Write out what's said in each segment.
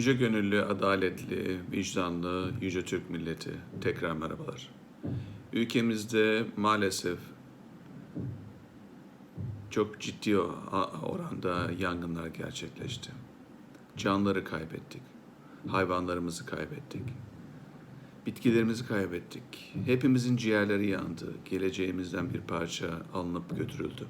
Yüce gönüllü, adaletli, vicdanlı, yüce Türk milleti. Tekrar merhabalar. Ülkemizde maalesef çok ciddi oranda yangınlar gerçekleşti. Canları kaybettik. Hayvanlarımızı kaybettik. Bitkilerimizi kaybettik. Hepimizin ciğerleri yandı. Geleceğimizden bir parça alınıp götürüldü.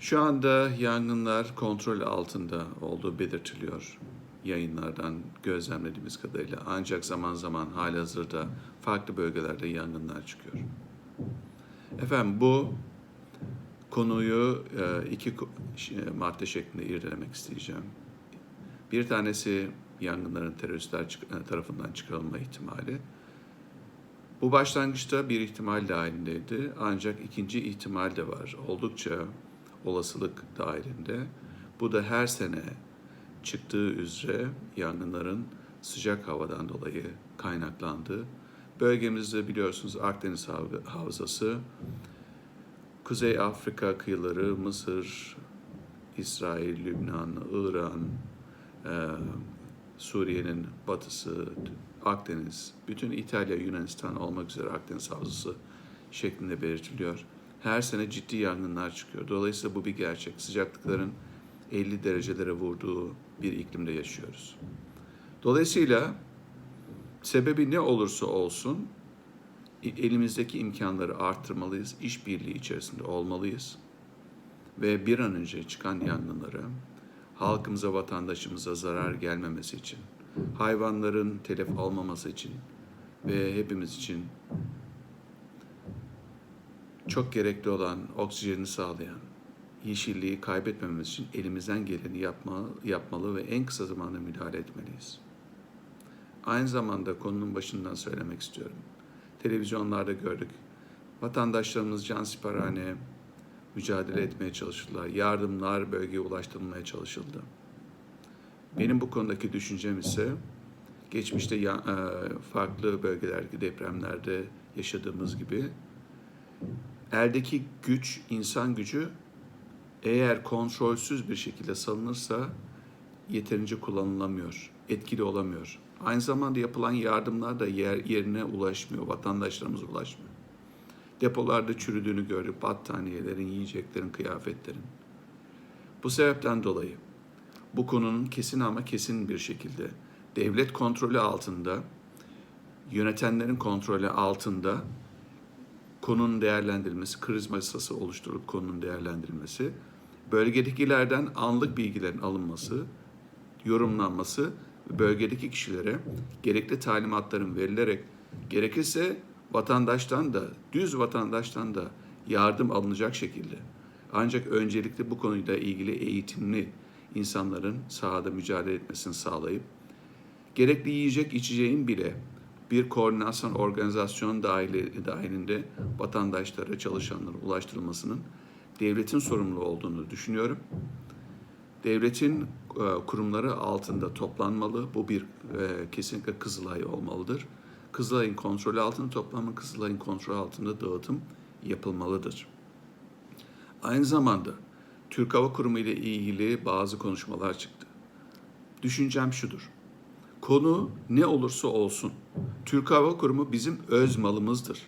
Şu anda yangınlar kontrol altında olduğu belirtiliyor. Yayınlardan gözlemlediğimiz kadarıyla. Ancak zaman zaman halihazırda farklı bölgelerde yangınlar çıkıyor. Efendim bu konuyu e, iki ş- madde şeklinde irdelemek isteyeceğim. Bir tanesi yangınların teröristler e, tarafından çıkarılma ihtimali. Bu başlangıçta bir ihtimal dahilindeydi ancak ikinci ihtimal de var. Oldukça olasılık dahilinde. Bu da her sene çıktığı üzere yangınların sıcak havadan dolayı kaynaklandı. Bölgemizde biliyorsunuz Akdeniz Hav- Havzası, Kuzey Afrika kıyıları, Mısır, İsrail, Lübnan, İran, e, Suriye'nin batısı, Akdeniz, bütün İtalya, Yunanistan olmak üzere Akdeniz Havzası şeklinde belirtiliyor. Her sene ciddi yangınlar çıkıyor. Dolayısıyla bu bir gerçek. Sıcaklıkların 50 derecelere vurduğu bir iklimde yaşıyoruz. Dolayısıyla sebebi ne olursa olsun elimizdeki imkanları arttırmalıyız, işbirliği içerisinde olmalıyız ve bir an önce çıkan yangınları halkımıza, vatandaşımıza zarar gelmemesi için, hayvanların telef almaması için ve hepimiz için çok gerekli olan oksijeni sağlayan, yeşilliği kaybetmememiz için elimizden geleni yapma, yapmalı ve en kısa zamanda müdahale etmeliyiz. Aynı zamanda konunun başından söylemek istiyorum. Televizyonlarda gördük. Vatandaşlarımız cansiperhane mücadele etmeye çalıştılar. Yardımlar bölgeye ulaştırılmaya çalışıldı. Benim bu konudaki düşüncem ise geçmişte ya- e, farklı bölgelerdeki depremlerde yaşadığımız gibi eldeki güç, insan gücü eğer kontrolsüz bir şekilde salınırsa yeterince kullanılamıyor, etkili olamıyor. Aynı zamanda yapılan yardımlar da yer, yerine ulaşmıyor, vatandaşlarımıza ulaşmıyor. Depolarda çürüdüğünü gördük, battaniyelerin, yiyeceklerin, kıyafetlerin. Bu sebepten dolayı bu konunun kesin ama kesin bir şekilde devlet kontrolü altında, yönetenlerin kontrolü altında konunun değerlendirilmesi, kriz masası oluşturup konunun değerlendirilmesi, bölgedekilerden anlık bilgilerin alınması, yorumlanması ve bölgedeki kişilere gerekli talimatların verilerek gerekirse vatandaştan da, düz vatandaştan da yardım alınacak şekilde. Ancak öncelikle bu konuyla ilgili eğitimli insanların sahada mücadele etmesini sağlayıp gerekli yiyecek içeceğin bile bir koordinasyon organizasyon dahili, dahilinde vatandaşlara, çalışanlara ulaştırılmasının devletin sorumlu olduğunu düşünüyorum. Devletin e, kurumları altında toplanmalı. Bu bir e, kesinlikle Kızılay olmalıdır. Kızılay'ın kontrolü altında toplanma, Kızılay'ın kontrolü altında dağıtım yapılmalıdır. Aynı zamanda Türk Hava Kurumu ile ilgili bazı konuşmalar çıktı. Düşüncem şudur. Konu ne olursa olsun Türk Hava Kurumu bizim öz malımızdır.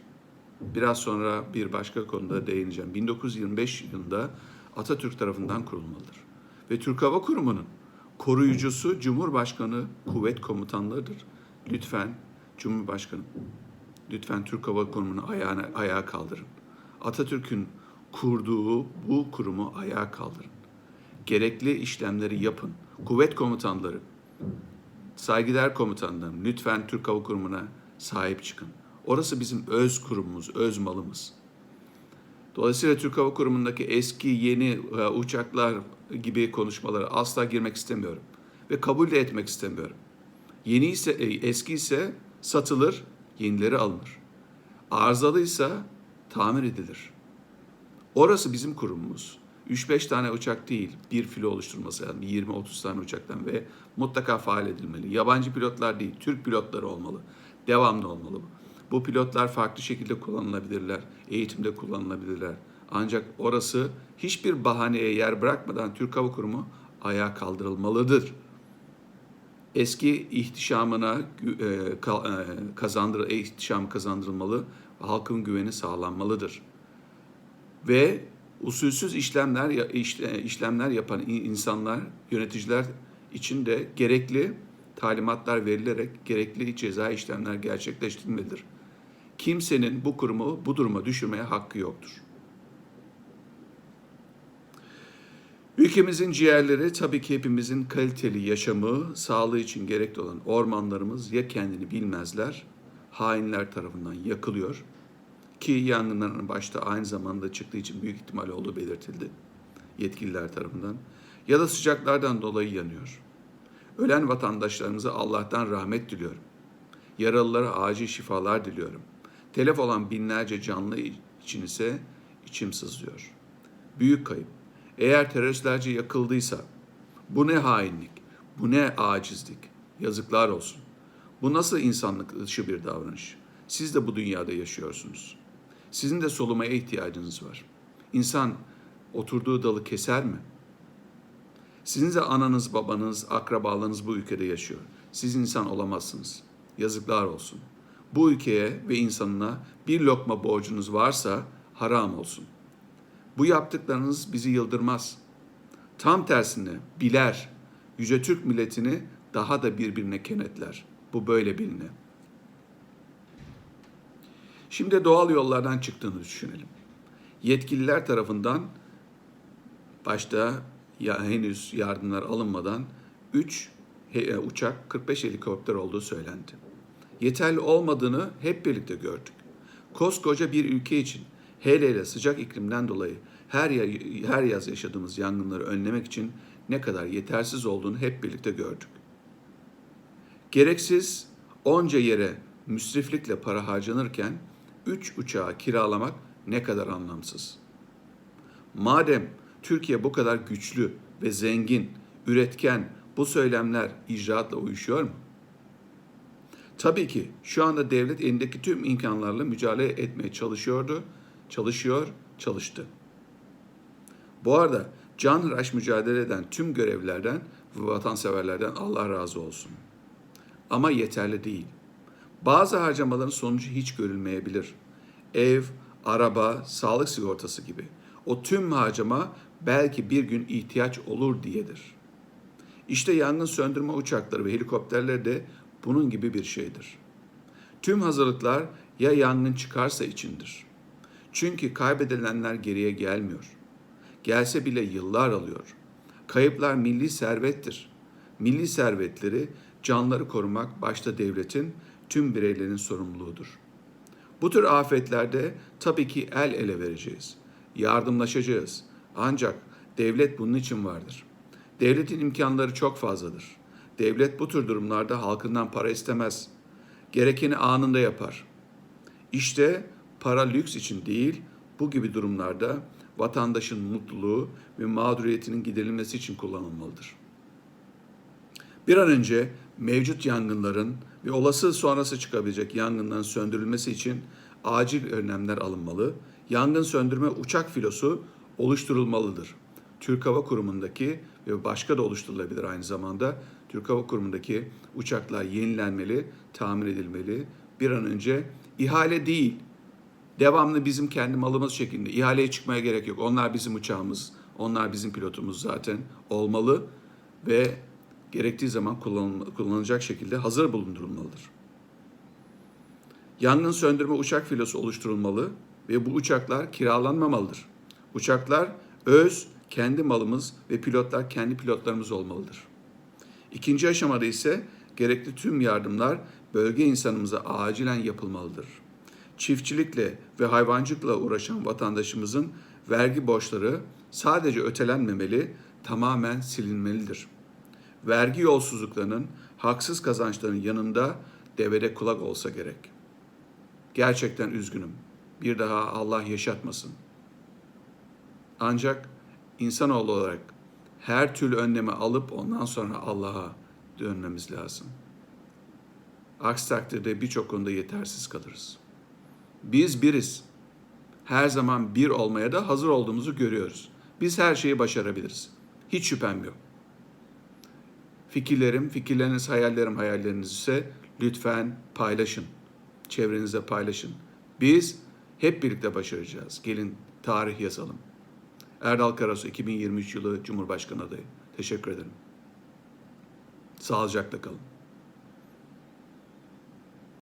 Biraz sonra bir başka konuda değineceğim. 1925 yılında Atatürk tarafından kurulmalıdır. Ve Türk Hava Kurumu'nun koruyucusu Cumhurbaşkanı kuvvet komutanlarıdır. Lütfen Cumhurbaşkanı, lütfen Türk Hava Kurumu'nu ayağına, ayağa kaldırın. Atatürk'ün kurduğu bu kurumu ayağa kaldırın. Gerekli işlemleri yapın. Kuvvet komutanları, saygıdeğer komutanlarım lütfen Türk Hava Kurumu'na sahip çıkın. Orası bizim öz kurumumuz, öz malımız. Dolayısıyla Türk Hava Kurumu'ndaki eski yeni e, uçaklar gibi konuşmalara asla girmek istemiyorum. Ve kabul de etmek istemiyorum. Yeni ise, e, eski ise satılır, yenileri alınır. Arızalıysa tamir edilir. Orası bizim kurumumuz. 3-5 tane uçak değil, bir filo oluşturması lazım. 20-30 tane uçaktan ve mutlaka faal edilmeli. Yabancı pilotlar değil, Türk pilotları olmalı. Devamlı olmalı bu. Bu pilotlar farklı şekilde kullanılabilirler, eğitimde kullanılabilirler. Ancak orası hiçbir bahaneye yer bırakmadan Türk Hava Kurumu ayağa kaldırılmalıdır. eski ihtişamına e, e, kazandır ihtişam kazandırılmalı halkın güveni sağlanmalıdır. Ve usulsüz işlemler işlemler yapan in- insanlar, yöneticiler için de gerekli talimatlar verilerek gerekli ceza işlemler gerçekleştirilmelidir. Kimsenin bu kurumu bu duruma düşürmeye hakkı yoktur. Ülkemizin ciğerleri tabii ki hepimizin kaliteli yaşamı, sağlığı için gerekli olan ormanlarımız ya kendini bilmezler, hainler tarafından yakılıyor ki yangınların başta aynı zamanda çıktığı için büyük ihtimal olduğu belirtildi yetkililer tarafından ya da sıcaklardan dolayı yanıyor. Ölen vatandaşlarımıza Allah'tan rahmet diliyorum. Yaralılara acil şifalar diliyorum. Telef olan binlerce canlı için ise içim sızlıyor. Büyük kayıp. Eğer teröristlerce yakıldıysa bu ne hainlik, bu ne acizlik. Yazıklar olsun. Bu nasıl insanlık dışı bir davranış? Siz de bu dünyada yaşıyorsunuz. Sizin de solumaya ihtiyacınız var. İnsan oturduğu dalı keser mi? Sizin de ananız, babanız, akrabalarınız bu ülkede yaşıyor. Siz insan olamazsınız. Yazıklar olsun. Bu ülkeye ve insanına bir lokma borcunuz varsa haram olsun. Bu yaptıklarınız bizi yıldırmaz. Tam tersine biler, Yüce Türk milletini daha da birbirine kenetler. Bu böyle biline. Şimdi doğal yollardan çıktığını düşünelim. Yetkililer tarafından başta ya henüz yardımlar alınmadan 3 uçak 45 helikopter olduğu söylendi. Yeterli olmadığını hep birlikte gördük. Koskoca bir ülke için hele hele sıcak iklimden dolayı her, ya, her yaz yaşadığımız yangınları önlemek için ne kadar yetersiz olduğunu hep birlikte gördük. Gereksiz onca yere müsriflikle para harcanırken 3 uçağı kiralamak ne kadar anlamsız. Madem Türkiye bu kadar güçlü ve zengin, üretken bu söylemler icraatla uyuşuyor mu? Tabii ki şu anda devlet elindeki tüm imkanlarla mücadele etmeye çalışıyordu, çalışıyor, çalıştı. Bu arada canhıraş mücadele eden tüm görevlilerden ve vatanseverlerden Allah razı olsun. Ama yeterli değil. Bazı harcamaların sonucu hiç görülmeyebilir. Ev, araba, sağlık sigortası gibi. O tüm harcama belki bir gün ihtiyaç olur diyedir. İşte yangın söndürme uçakları ve helikopterler de bunun gibi bir şeydir. Tüm hazırlıklar ya yangın çıkarsa içindir. Çünkü kaybedilenler geriye gelmiyor. Gelse bile yıllar alıyor. Kayıplar milli servettir. Milli servetleri, canları korumak başta devletin, tüm bireylerin sorumluluğudur. Bu tür afetlerde tabii ki el ele vereceğiz. Yardımlaşacağız. Ancak devlet bunun için vardır. Devletin imkanları çok fazladır. Devlet bu tür durumlarda halkından para istemez. Gerekeni anında yapar. İşte para lüks için değil, bu gibi durumlarda vatandaşın mutluluğu ve mağduriyetinin giderilmesi için kullanılmalıdır. Bir an önce mevcut yangınların ve olası sonrası çıkabilecek yangınların söndürülmesi için acil önlemler alınmalı. Yangın söndürme uçak filosu oluşturulmalıdır. Türk Hava Kurumu'ndaki ve başka da oluşturulabilir aynı zamanda Türk Hava Kurumu'ndaki uçaklar yenilenmeli, tamir edilmeli. Bir an önce ihale değil, devamlı bizim kendi malımız şeklinde ihaleye çıkmaya gerek yok. Onlar bizim uçağımız, onlar bizim pilotumuz zaten olmalı ve gerektiği zaman kullanılacak şekilde hazır bulundurulmalıdır. Yangın söndürme uçak filosu oluşturulmalı ve bu uçaklar kiralanmamalıdır. Uçaklar öz, kendi malımız ve pilotlar kendi pilotlarımız olmalıdır. İkinci aşamada ise gerekli tüm yardımlar bölge insanımıza acilen yapılmalıdır. Çiftçilikle ve hayvancılıkla uğraşan vatandaşımızın vergi borçları sadece ötelenmemeli, tamamen silinmelidir. Vergi yolsuzluklarının, haksız kazançların yanında devede kulak olsa gerek. Gerçekten üzgünüm. Bir daha Allah yaşatmasın. Ancak insanoğlu olarak her türlü önlemi alıp ondan sonra Allah'a dönmemiz lazım. Aksi takdirde birçok konuda yetersiz kalırız. Biz biriz. Her zaman bir olmaya da hazır olduğumuzu görüyoruz. Biz her şeyi başarabiliriz. Hiç şüphem yok. Fikirlerim, fikirleriniz, hayallerim, hayalleriniz ise lütfen paylaşın. Çevrenizde paylaşın. Biz hep birlikte başaracağız. Gelin tarih yazalım. Erdal Karasu 2023 yılı Cumhurbaşkanı adayı. Teşekkür ederim. Sağlıcakla kalın.